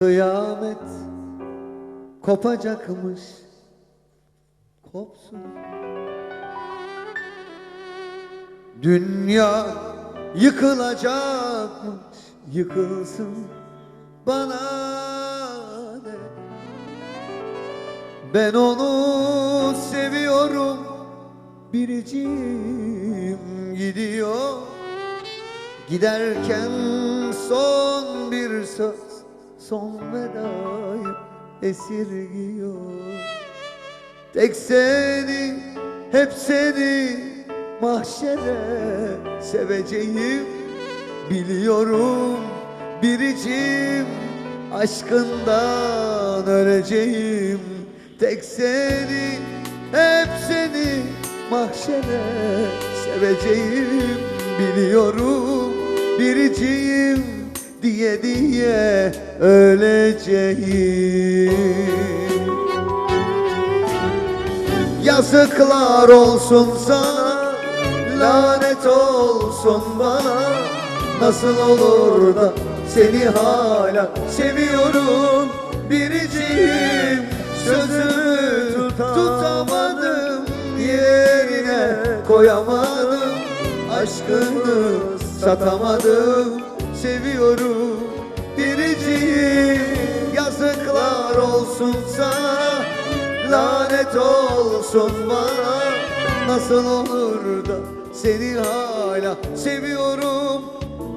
Kıyamet kopacakmış. Kopsun. Dünya yıkılacakmış. Yıkılsın bana ne Ben onu seviyorum. Biricim gidiyor. Giderken son bir söz Son vedayı esirgiyor. Tek seni, hep seni Mahşere seveceğim. Biliyorum biricim Aşkından öleceğim. Tek seni, hep seni Mahşere seveceğim. Biliyorum biricim diye diye öleceğim. Yazıklar olsun sana Lanet olsun bana. Nasıl olur da seni hala seviyorum? Biricim sözümü tutamadım Yerine koyamadım. Aşkını satamadım Seviyorum. Biricim Yazıklar olsun sana Lanet olsun bana. Nasıl olur da seni hala seviyorum?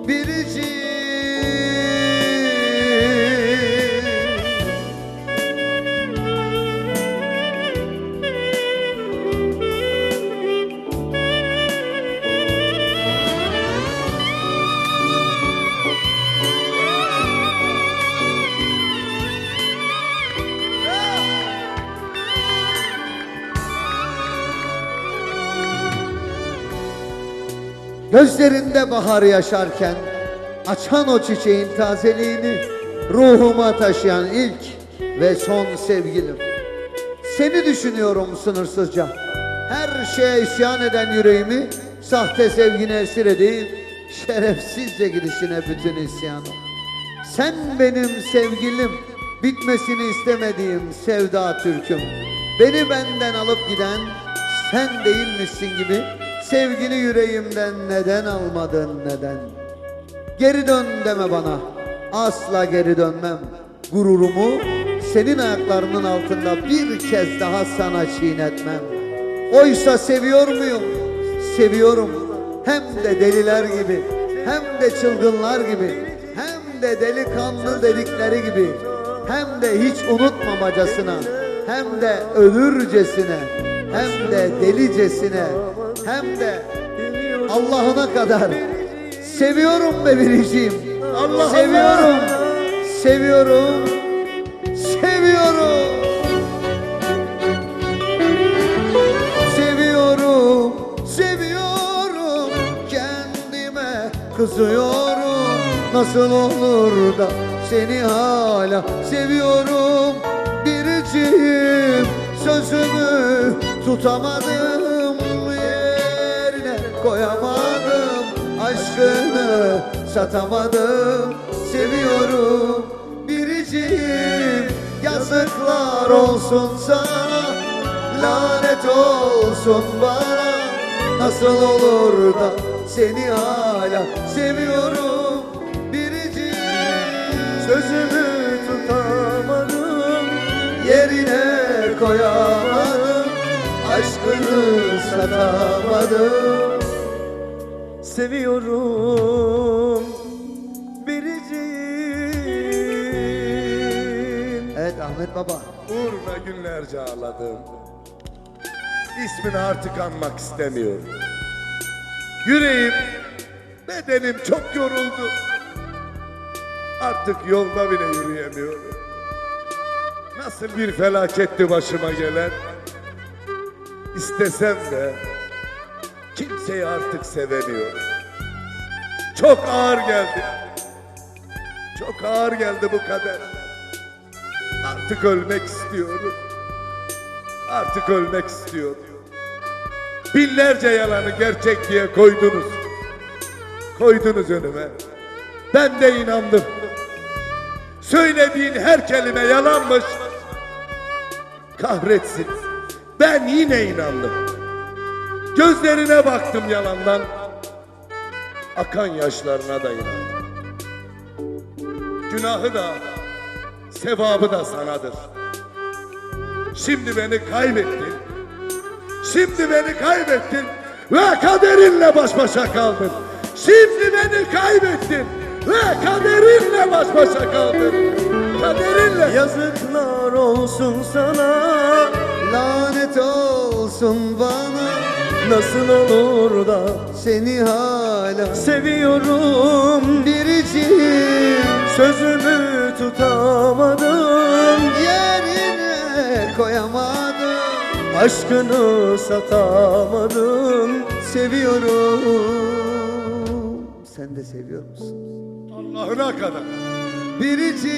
Biricim Gözlerinde bahar yaşarken Açan o çiçeğin tazeliğini Ruhuma taşıyan ilk ve son sevgilim. Seni düşünüyorum sınırsızca. Her şeye isyan eden yüreğimi Sahte sevgine esir edeyim Şerefsizce gidişine bütün isyanım. Sen benim sevgilim Bitmesini istemediğim sevda türküm. Beni benden alıp giden sen değilmişsin gibi Sevgini yüreğimden neden almadın neden? Geri dön deme bana. Asla geri dönmem. Gururumu senin ayaklarının altında bir kez daha sana çiğnetmem. Oysa seviyor muyum? Seviyorum. Hem de deliler gibi Hem de çılgınlar gibi Hem de delikanlı dedikleri gibi Hem de hiç unutmamacasına Hem de ölürcesine Hem de delicesine Hem de Allah'ına kadar Seviyorum be biriciğim. Allah seviyorum. Seviyorum. Seviyorum. Seviyorum. Seviyorum. Kendime kızıyorum. Nasıl olur da seni hala seviyorum. Biricim sözümü tutamadım koyamadım aşkını satamadım. Seviyorum biricim yazıklar olsun sana. Lanet olsun bana nasıl olur da seni hala seviyorum biricim Sözümü tutamadım yerine koyamadım. Aşkını satamadım Seviyorum. Biricim Evet Ahmet Baba. Uğruna günlerce ağladım. İsmini artık anmak istemiyorum. Yüreğim, bedenim çok yoruldu. Artık yolda bile yürüyemiyorum. Nasıl bir felaketti başıma gelen. İstesem de kimseyi artık sevemiyorum Çok ağır geldi Çok ağır geldi bu kader Artık ölmek istiyorum Artık ölmek istiyorum Binlerce yalanı gerçek diye koydunuz. Koydunuz önüme. Ben de inandım. Söylediğin her kelime yalanmış. Kahretsin. Ben yine inandım. Gözlerine baktım yalandan. Akan yaşlarına da inandım. Günahı da, sevabı da sanadır. Şimdi beni kaybettin. Şimdi beni kaybettin ve kaderinle baş başa kaldın. Şimdi beni kaybettin ve kaderinle baş başa kaldın. Kaderinle. Yazıklar olsun sana Lanet olsun bana Nasıl olur da seni hala seviyorum biricik Sözümü tutamadım yerine koyamadım. Aşkını satamadım Seviyorum. Sen de seviyor musun? Allah'ına kadar. Biricik